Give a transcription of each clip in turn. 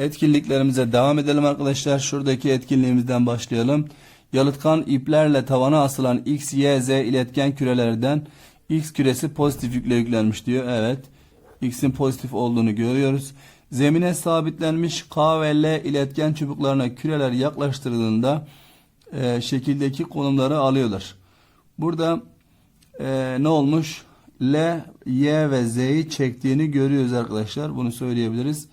Etkinliklerimize devam edelim arkadaşlar. Şuradaki etkinliğimizden başlayalım. Yalıtkan iplerle tavana asılan X, Y, Z iletken kürelerden X küresi pozitif yükle yüklenmiş diyor. Evet. X'in pozitif olduğunu görüyoruz. Zemine sabitlenmiş K ve L iletken çubuklarına küreler yaklaştırıldığında e, şekildeki konumları alıyorlar. Burada e, ne olmuş? L, Y ve Z'yi çektiğini görüyoruz arkadaşlar. Bunu söyleyebiliriz.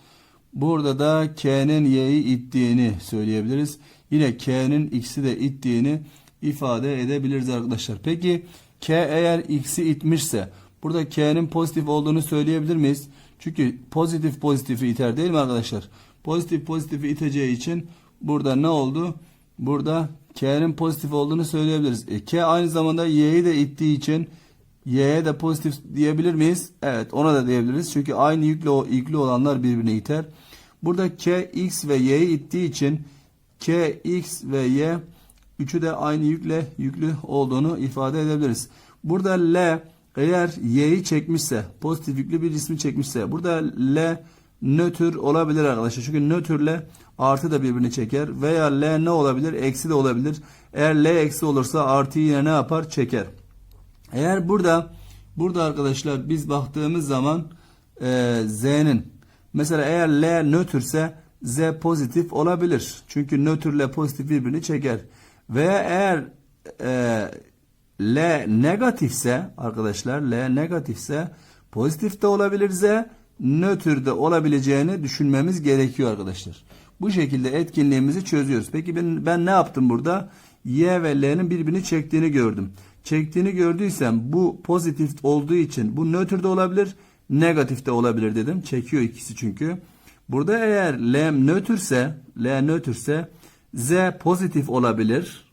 Burada da K'nin Y'yi ittiğini söyleyebiliriz. Yine K'nin X'i de ittiğini ifade edebiliriz arkadaşlar. Peki K eğer X'i itmişse burada K'nin pozitif olduğunu söyleyebilir miyiz? Çünkü pozitif pozitifi iter değil mi arkadaşlar? Pozitif pozitifi iteceği için burada ne oldu? Burada K'nin pozitif olduğunu söyleyebiliriz. E, K aynı zamanda Y'yi de ittiği için Y'ye de pozitif diyebilir miyiz? Evet ona da diyebiliriz. Çünkü aynı yüklü, yüklü olanlar birbirine iter. Burada K, X ve Y'yi ittiği için K, X ve Y üçü de aynı yükle yüklü olduğunu ifade edebiliriz. Burada L eğer Y'yi çekmişse pozitif yüklü bir ismi çekmişse burada L nötr olabilir arkadaşlar. Çünkü nötrle artı da birbirini çeker veya L ne olabilir? Eksi de olabilir. Eğer L eksi olursa artı yine ne yapar? Çeker. Eğer burada burada arkadaşlar biz baktığımız zaman e, Z'nin mesela eğer L nötrse Z pozitif olabilir. Çünkü nötrle pozitif birbirini çeker. Veya eğer e, L negatifse arkadaşlar L negatifse pozitif de olabilir Z nötr de olabileceğini düşünmemiz gerekiyor arkadaşlar. Bu şekilde etkinliğimizi çözüyoruz. Peki ben, ben ne yaptım burada? Y ve L'nin birbirini çektiğini gördüm. Çektiğini gördüysem bu pozitif olduğu için bu nötr de olabilir, negatif de olabilir dedim. Çekiyor ikisi çünkü. Burada eğer L nötrse, L nötrse Z pozitif olabilir.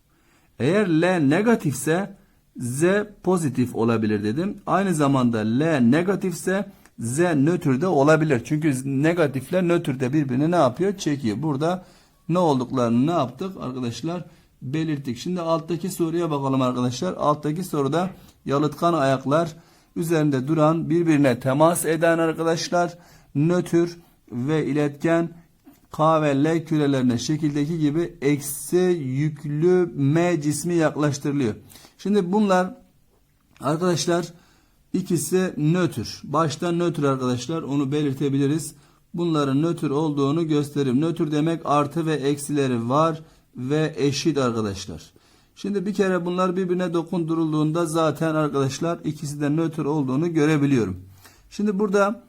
Eğer L negatifse Z pozitif olabilir dedim. Aynı zamanda L negatifse Z nötr de olabilir. Çünkü negatifle nötr de birbirini ne yapıyor? Çekiyor. Burada ne olduklarını ne yaptık arkadaşlar? Belirttik. Şimdi alttaki soruya bakalım arkadaşlar. Alttaki soruda yalıtkan ayaklar üzerinde duran birbirine temas eden arkadaşlar nötr ve iletken K ve L kürelerine şekildeki gibi eksi yüklü M cismi yaklaştırılıyor. Şimdi bunlar arkadaşlar ikisi nötr. Başta nötr arkadaşlar onu belirtebiliriz. Bunların nötr olduğunu göstereyim. Nötr demek artı ve eksileri var ve eşit arkadaşlar. Şimdi bir kere bunlar birbirine dokundurulduğunda zaten arkadaşlar ikisi de nötr olduğunu görebiliyorum. Şimdi burada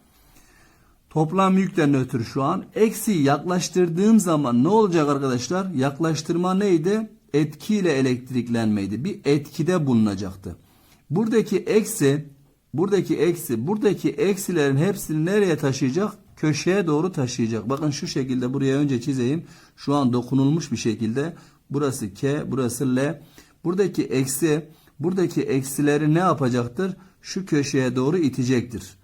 Toplam yük de nötr şu an. Eksi yaklaştırdığım zaman ne olacak arkadaşlar? Yaklaştırma neydi? Etkiyle elektriklenmeydi. Bir etkide bulunacaktı. Buradaki eksi, buradaki eksi, buradaki eksilerin hepsini nereye taşıyacak? Köşeye doğru taşıyacak. Bakın şu şekilde buraya önce çizeyim. Şu an dokunulmuş bir şekilde. Burası K, burası L. Buradaki eksi, buradaki eksileri ne yapacaktır? Şu köşeye doğru itecektir.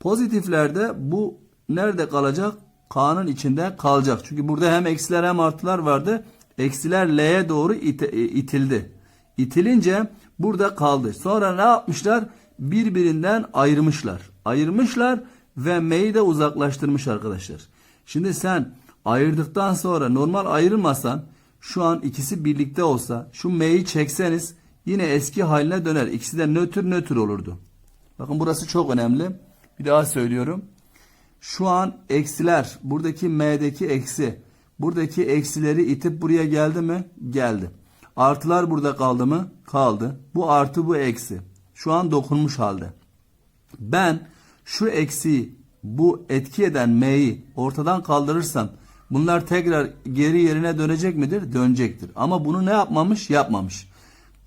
Pozitiflerde bu nerede kalacak? K'nın içinde kalacak. Çünkü burada hem eksiler hem artılar vardı. Eksiler L'ye doğru it e, itildi. İtilince burada kaldı. Sonra ne yapmışlar? Birbirinden ayırmışlar. Ayırmışlar ve M'yi de uzaklaştırmış arkadaşlar. Şimdi sen ayırdıktan sonra normal ayırmasan şu an ikisi birlikte olsa şu M'yi çekseniz yine eski haline döner. İkisi de nötr nötr olurdu. Bakın burası çok önemli. Bir daha söylüyorum. Şu an eksiler, buradaki m'deki eksi, buradaki eksileri itip buraya geldi mi? Geldi. Artılar burada kaldı mı? Kaldı. Bu artı bu eksi. Şu an dokunmuş halde. Ben şu eksiyi, bu etki eden m'yi ortadan kaldırırsam bunlar tekrar geri yerine dönecek midir? Dönecektir. Ama bunu ne yapmamış? Yapmamış.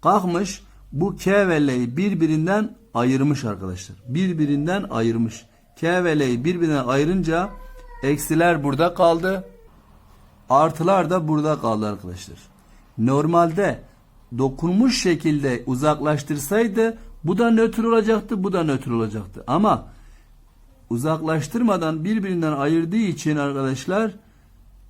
Kalkmış bu K ve L'yi birbirinden ayırmış arkadaşlar. Birbirinden ayırmış. K ve L'yi birbirinden ayırınca eksiler burada kaldı. Artılar da burada kaldı arkadaşlar. Normalde dokunmuş şekilde uzaklaştırsaydı bu da nötr olacaktı, bu da nötr olacaktı. Ama uzaklaştırmadan birbirinden ayırdığı için arkadaşlar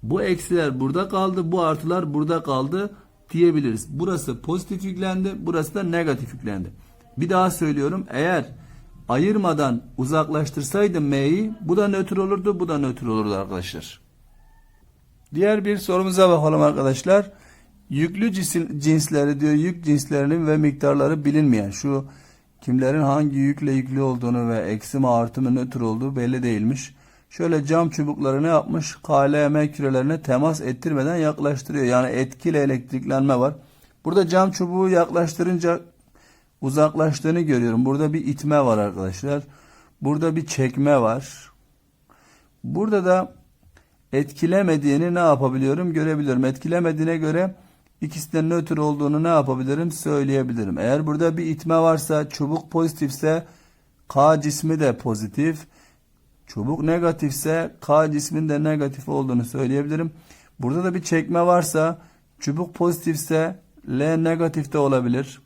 bu eksiler burada kaldı, bu artılar burada kaldı diyebiliriz. Burası pozitif yüklendi, burası da negatif yüklendi. Bir daha söylüyorum. Eğer ayırmadan uzaklaştırsaydım M'yi bu da nötr olurdu, bu da nötr olurdu arkadaşlar. Diğer bir sorumuza bakalım arkadaşlar. Yüklü cinsleri diyor yük cinslerinin ve miktarları bilinmeyen. Şu kimlerin hangi yükle yüklü olduğunu ve eksi mi artı mı nötr olduğu belli değilmiş. Şöyle cam çubukları ne yapmış? KLM kürelerine temas ettirmeden yaklaştırıyor. Yani etkili elektriklenme var. Burada cam çubuğu yaklaştırınca uzaklaştığını görüyorum. Burada bir itme var arkadaşlar. Burada bir çekme var. Burada da etkilemediğini ne yapabiliyorum görebiliyorum. Etkilemediğine göre ikisinin nötr olduğunu ne yapabilirim söyleyebilirim. Eğer burada bir itme varsa çubuk pozitifse K cismi de pozitif. Çubuk negatifse K cismin de negatif olduğunu söyleyebilirim. Burada da bir çekme varsa çubuk pozitifse L negatif de olabilir.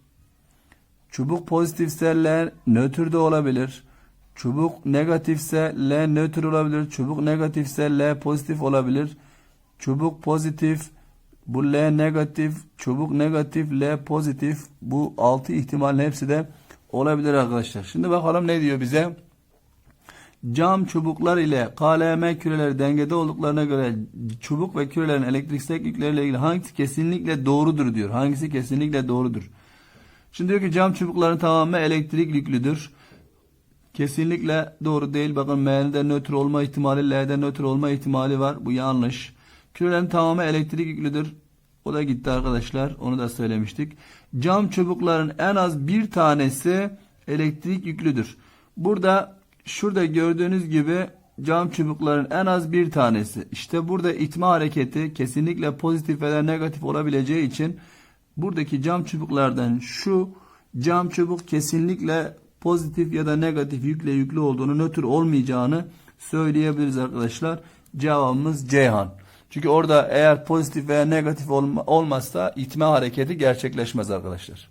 Çubuk pozitifse L nötr de olabilir. Çubuk negatifse L nötr olabilir. Çubuk negatifse L pozitif olabilir. Çubuk pozitif bu L negatif, çubuk negatif, L pozitif. Bu altı ihtimalin hepsi de olabilir arkadaşlar. Şimdi bakalım ne diyor bize? Cam çubuklar ile KLM küreleri dengede olduklarına göre çubuk ve kürelerin elektriksel yükleriyle ilgili hangisi kesinlikle doğrudur diyor. Hangisi kesinlikle doğrudur? Şimdi diyor ki cam çubukların tamamı elektrik yüklüdür. Kesinlikle doğru değil. Bakın M'de nötr olma ihtimali, L'de nötr olma ihtimali var. Bu yanlış. Kürelerin tamamı elektrik yüklüdür. O da gitti arkadaşlar. Onu da söylemiştik. Cam çubukların en az bir tanesi elektrik yüklüdür. Burada şurada gördüğünüz gibi cam çubukların en az bir tanesi. İşte burada itme hareketi kesinlikle pozitif veya negatif olabileceği için buradaki cam çubuklardan şu cam çubuk kesinlikle pozitif ya da negatif yükle yüklü olduğunu, nötr olmayacağını söyleyebiliriz arkadaşlar. Cevabımız Ceyhan. Çünkü orada eğer pozitif veya negatif olma, olmazsa itme hareketi gerçekleşmez arkadaşlar.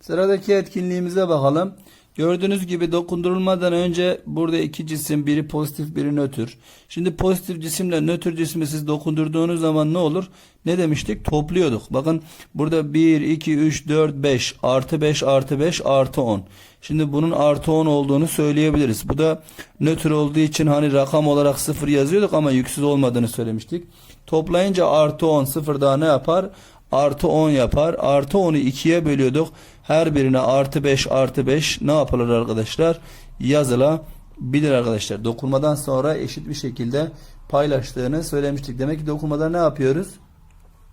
Sıradaki etkinliğimize bakalım. Gördüğünüz gibi dokundurulmadan önce burada iki cisim biri pozitif biri nötr. Şimdi pozitif cisimle nötr cismi siz dokundurduğunuz zaman ne olur? Ne demiştik? Topluyorduk. Bakın burada 1, 2, 3, 4, 5 artı 5 artı 5 artı 10. Şimdi bunun artı 10 olduğunu söyleyebiliriz. Bu da nötr olduğu için hani rakam olarak 0 yazıyorduk ama yüksüz olmadığını söylemiştik. Toplayınca artı 10 sıfır daha ne yapar? Artı 10 yapar. Artı 10'u 2'ye bölüyorduk. Her birine artı 5 artı 5 ne yapılır arkadaşlar? Yazılabilir arkadaşlar. Dokunmadan sonra eşit bir şekilde paylaştığını söylemiştik. Demek ki dokunmada ne yapıyoruz?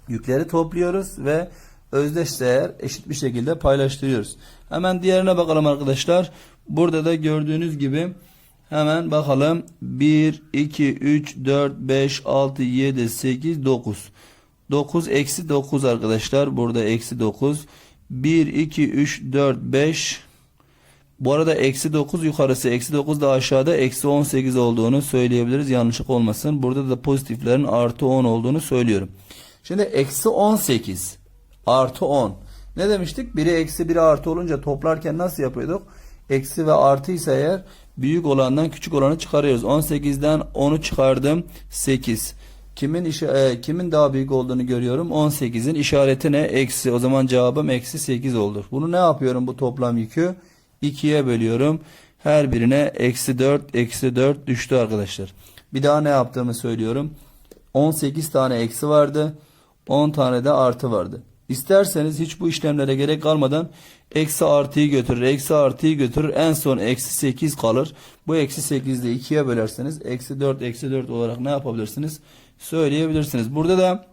Yükleri topluyoruz ve özdeş değer eşit bir şekilde paylaştırıyoruz. Hemen diğerine bakalım arkadaşlar. Burada da gördüğünüz gibi hemen bakalım. 1, 2, 3, 4, 5, 6, 7, 8, 9. 9 eksi 9 arkadaşlar. Burada eksi 9. 1, 2, 3, 4, 5. Bu arada eksi 9 yukarısı eksi 9 da aşağıda eksi 18 olduğunu söyleyebiliriz. Yanlışlık olmasın. Burada da pozitiflerin artı 10 olduğunu söylüyorum. Şimdi eksi 18 artı 10. Ne demiştik? Biri eksi biri artı olunca toplarken nasıl yapıyorduk? Eksi ve artı ise eğer büyük olandan küçük olanı çıkarıyoruz. 18'den 10'u çıkardım 8. Kimin işi, e, kimin daha büyük olduğunu görüyorum. 18'in işareti ne? Eksi. O zaman cevabım eksi 8 olur. Bunu ne yapıyorum bu toplam yükü? 2'ye bölüyorum. Her birine eksi 4, eksi 4 düştü arkadaşlar. Bir daha ne yaptığımı söylüyorum. 18 tane eksi vardı. 10 tane de artı vardı. İsterseniz hiç bu işlemlere gerek kalmadan eksi artıyı götürür. Eksi artıyı götürür. En son eksi 8 kalır. Bu eksi 8'i de 2'ye bölerseniz eksi 4 eksi 4 olarak ne yapabilirsiniz? Söyleyebilirsiniz. Burada da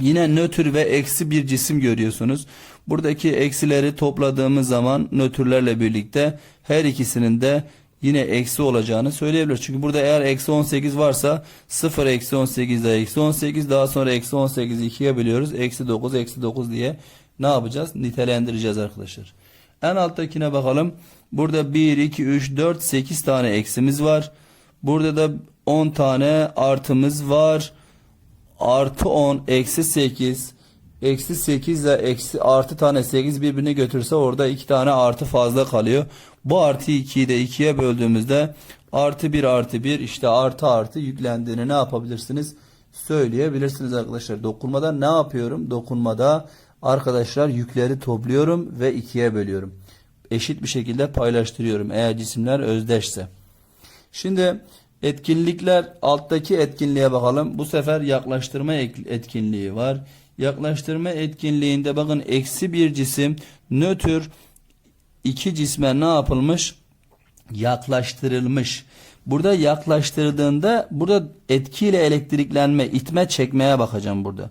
yine nötr ve eksi bir cisim görüyorsunuz. Buradaki eksileri topladığımız zaman nötrlerle birlikte her ikisinin de yine eksi olacağını söyleyebiliriz. Çünkü burada eğer eksi 18 varsa 0 eksi 18 de eksi 18 daha sonra eksi 18'i 2'ye bölüyoruz. Eksi 9 eksi 9 diye ne yapacağız? Nitelendireceğiz arkadaşlar. En alttakine bakalım. Burada 1, 2, 3, 4, 8 tane eksimiz var. Burada da 10 tane artımız var. Artı 10, eksi 8. Eksi 8 ile eksi artı tane 8 birbirine götürse orada 2 tane artı fazla kalıyor. Bu artı 2'yi de 2'ye böldüğümüzde artı 1 artı 1 işte artı artı yüklendiğini ne yapabilirsiniz? Söyleyebilirsiniz arkadaşlar. Dokunmada ne yapıyorum? Dokunmada arkadaşlar yükleri topluyorum ve 2'ye bölüyorum. Eşit bir şekilde paylaştırıyorum eğer cisimler özdeşse. Şimdi Etkinlikler alttaki etkinliğe bakalım. Bu sefer yaklaştırma etkinliği var. Yaklaştırma etkinliğinde bakın eksi bir cisim nötr iki cisme ne yapılmış? Yaklaştırılmış. Burada yaklaştırdığında burada etkiyle elektriklenme, itme, çekmeye bakacağım burada.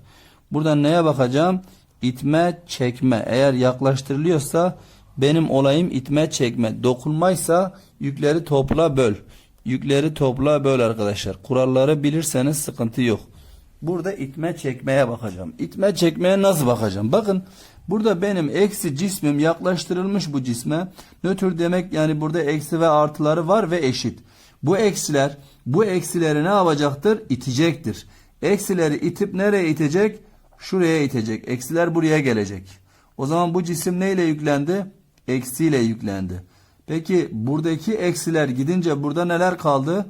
Burada neye bakacağım? İtme, çekme. Eğer yaklaştırılıyorsa benim olayım itme, çekme. Dokunmaysa yükleri topla böl. Yükleri topla böl arkadaşlar. Kuralları bilirseniz sıkıntı yok. Burada itme çekmeye bakacağım. İtme çekmeye nasıl bakacağım? Bakın burada benim eksi cismim yaklaştırılmış bu cisme. Nötr demek yani burada eksi ve artıları var ve eşit. Bu eksiler bu eksileri ne yapacaktır? İtecektir. Eksileri itip nereye itecek? Şuraya itecek. Eksiler buraya gelecek. O zaman bu cisim neyle yüklendi? Eksiyle yüklendi. Peki buradaki eksiler gidince burada neler kaldı?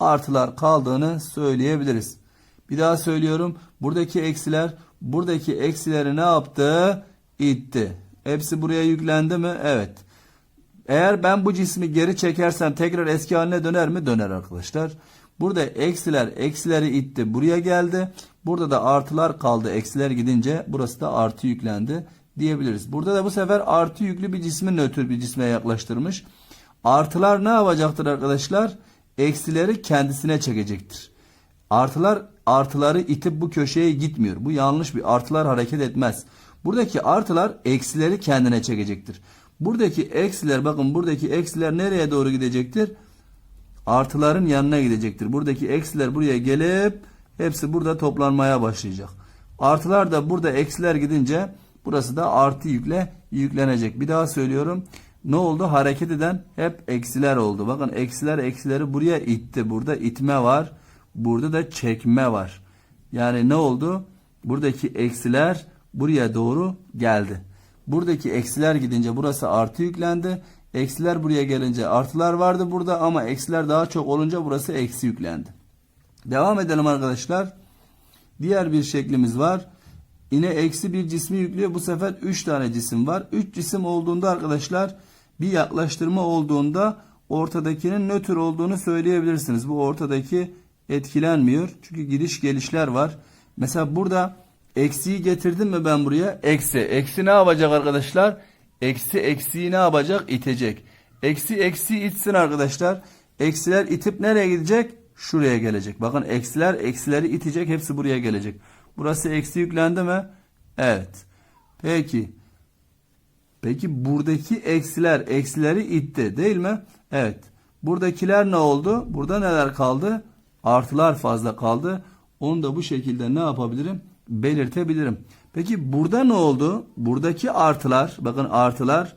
Artılar kaldığını söyleyebiliriz. Bir daha söylüyorum. Buradaki eksiler buradaki eksileri ne yaptı? İtti. Hepsi buraya yüklendi mi? Evet. Eğer ben bu cismi geri çekersem tekrar eski haline döner mi? Döner arkadaşlar. Burada eksiler eksileri itti. Buraya geldi. Burada da artılar kaldı. Eksiler gidince burası da artı yüklendi diyebiliriz. Burada da bu sefer artı yüklü bir cismi nötr bir cisme yaklaştırmış. Artılar ne yapacaktır arkadaşlar? Eksileri kendisine çekecektir. Artılar artıları itip bu köşeye gitmiyor. Bu yanlış bir artılar hareket etmez. Buradaki artılar eksileri kendine çekecektir. Buradaki eksiler bakın buradaki eksiler nereye doğru gidecektir? Artıların yanına gidecektir. Buradaki eksiler buraya gelip hepsi burada toplanmaya başlayacak. Artılar da burada eksiler gidince burası da artı yükle yüklenecek. Bir daha söylüyorum. Ne oldu? Hareket eden hep eksiler oldu. Bakın eksiler eksileri buraya itti. Burada itme var. Burada da çekme var. Yani ne oldu? Buradaki eksiler buraya doğru geldi. Buradaki eksiler gidince burası artı yüklendi. Eksiler buraya gelince artılar vardı burada ama eksiler daha çok olunca burası eksi yüklendi. Devam edelim arkadaşlar. Diğer bir şeklimiz var. Yine eksi bir cismi yüklüyor. Bu sefer 3 tane cisim var. 3 cisim olduğunda arkadaşlar bir yaklaştırma olduğunda ortadakinin nötr olduğunu söyleyebilirsiniz. Bu ortadaki etkilenmiyor. Çünkü gidiş gelişler var. Mesela burada eksiyi getirdim mi ben buraya? Eksi. Eksi ne yapacak arkadaşlar? Eksi eksiyi ne yapacak? İtecek. Eksi eksi itsin arkadaşlar. Eksiler itip nereye gidecek? Şuraya gelecek. Bakın eksiler eksileri itecek. Hepsi buraya gelecek. Burası eksi yüklendi mi? Evet. Peki. Peki buradaki eksiler eksileri itti değil mi? Evet. Buradakiler ne oldu? Burada neler kaldı? Artılar fazla kaldı. Onu da bu şekilde ne yapabilirim? Belirtebilirim. Peki burada ne oldu? Buradaki artılar, bakın artılar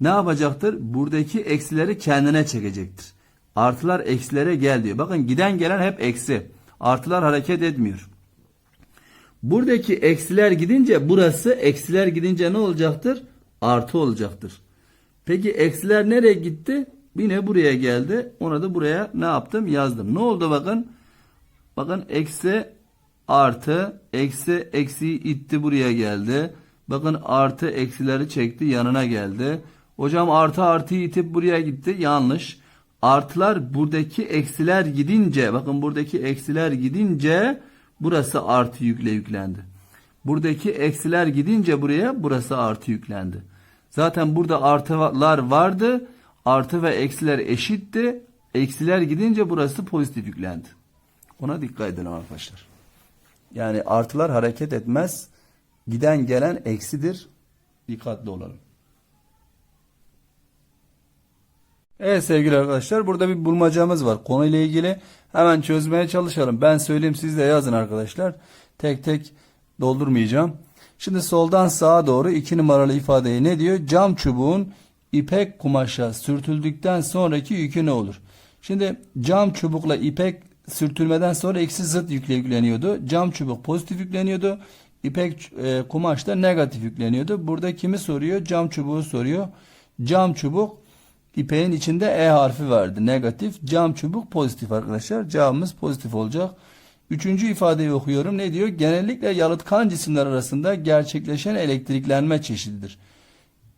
ne yapacaktır? Buradaki eksileri kendine çekecektir. Artılar eksilere gel diyor. Bakın giden gelen hep eksi. Artılar hareket etmiyor. Buradaki eksiler gidince burası eksiler gidince ne olacaktır? Artı olacaktır. Peki eksiler nereye gitti? Yine buraya geldi. Ona da buraya ne yaptım? Yazdım. Ne oldu bakın? Bakın eksi artı eksi eksiyi itti buraya geldi. Bakın artı eksileri çekti yanına geldi. Hocam artı artıyı itip buraya gitti. Yanlış. Artılar buradaki eksiler gidince bakın buradaki eksiler gidince burası artı yükle yüklendi. Buradaki eksiler gidince buraya burası artı yüklendi. Zaten burada artılar vardı. Artı ve eksiler eşitti. Eksiler gidince burası pozitif yüklendi. Ona dikkat edin arkadaşlar. Yani artılar hareket etmez. Giden gelen eksidir. Dikkatli olalım. Evet sevgili arkadaşlar burada bir bulmacamız var. Konuyla ilgili hemen çözmeye çalışalım. Ben söyleyeyim siz de yazın arkadaşlar. Tek tek doldurmayacağım. Şimdi soldan sağa doğru iki numaralı ifadeyi ne diyor? Cam çubuğun ipek kumaşa sürtüldükten sonraki yükü ne olur? Şimdi cam çubukla ipek sürtülmeden sonra eksi zıt yükle yükleniyordu. Cam çubuk pozitif yükleniyordu. İpek e, kumaş da negatif yükleniyordu. Burada kimi soruyor? Cam çubuğu soruyor. Cam çubuk ipeğin içinde E harfi vardı. Negatif. Cam çubuk pozitif arkadaşlar. Cevabımız pozitif olacak. Üçüncü ifadeyi okuyorum. Ne diyor? Genellikle yalıtkan cisimler arasında gerçekleşen elektriklenme çeşididir.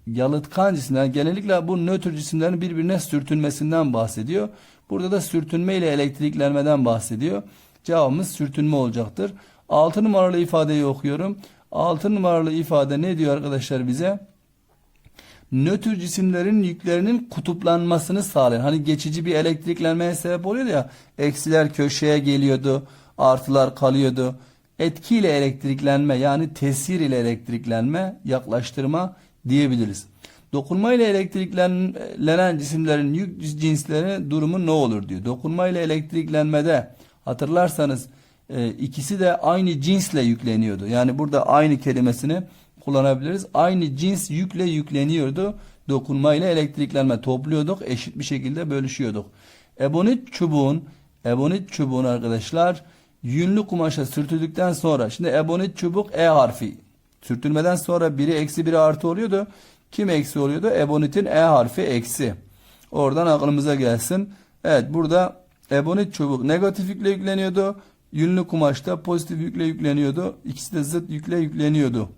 Yalıtkan cisimler genellikle bu nötr cisimlerin birbirine sürtünmesinden bahsediyor. Burada da sürtünme ile elektriklenmeden bahsediyor. Cevabımız sürtünme olacaktır. 6 numaralı ifadeyi okuyorum. 6 numaralı ifade ne diyor arkadaşlar bize? Nötr cisimlerin yüklerinin kutuplanmasını sağlayan hani geçici bir elektriklenmeye sebep oluyor ya eksiler köşeye geliyordu artılar kalıyordu etkiyle elektriklenme yani tesir ile elektriklenme yaklaştırma diyebiliriz. Dokunma ile elektriklenen cisimlerin yük cinsleri durumu ne olur diyor. Dokunma ile elektriklenmede hatırlarsanız e, ikisi de aynı cinsle yükleniyordu. Yani burada aynı kelimesini kullanabiliriz. Aynı cins yükle yükleniyordu. Dokunma ile elektriklenme topluyorduk. Eşit bir şekilde bölüşüyorduk. Ebonit çubuğun ebonit çubuğun arkadaşlar yünlü kumaşa sürtüldükten sonra şimdi ebonit çubuk E harfi sürtülmeden sonra biri eksi biri artı oluyordu. Kim eksi oluyordu? Ebonitin E harfi eksi. Oradan aklımıza gelsin. Evet burada ebonit çubuk negatif yükle yükleniyordu. Yünlü kumaşta pozitif yükle yükleniyordu. İkisi de zıt yükle yükleniyordu.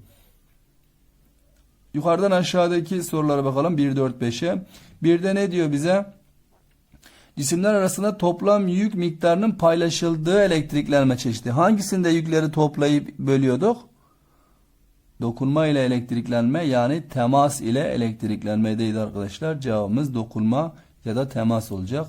Yukarıdan aşağıdaki sorulara bakalım. 1, 4, 5'e. Bir de ne diyor bize? Cisimler arasında toplam yük miktarının paylaşıldığı elektriklenme çeşidi. Hangisinde yükleri toplayıp bölüyorduk? Dokunma ile elektriklenme yani temas ile elektriklenmedeydi arkadaşlar. Cevabımız dokunma ya da temas olacak.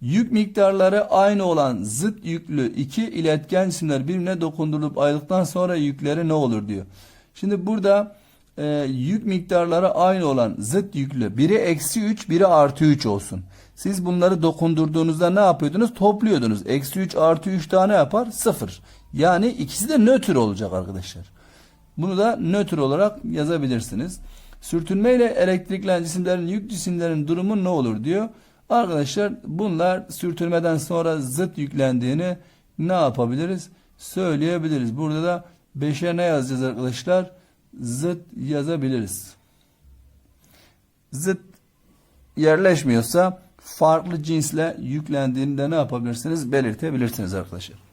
Yük miktarları aynı olan zıt yüklü iki iletken cisimler birbirine dokundurulup ayrıldıktan sonra yükleri ne olur diyor. Şimdi burada e, yük miktarları aynı olan zıt yüklü biri eksi 3 biri artı 3 olsun. Siz bunları dokundurduğunuzda ne yapıyordunuz? Topluyordunuz. Eksi 3 artı 3 tane yapar? 0. Yani ikisi de nötr olacak arkadaşlar. Bunu da nötr olarak yazabilirsiniz. Sürtünme ile elektriklen cisimlerin yük cisimlerin durumu ne olur diyor. Arkadaşlar bunlar sürtünmeden sonra zıt yüklendiğini ne yapabiliriz? Söyleyebiliriz. Burada da 5'e ne yazacağız arkadaşlar? Zıt yazabiliriz. Zıt yerleşmiyorsa farklı cinsle yüklendiğini de ne yapabilirsiniz? Belirtebilirsiniz arkadaşlar.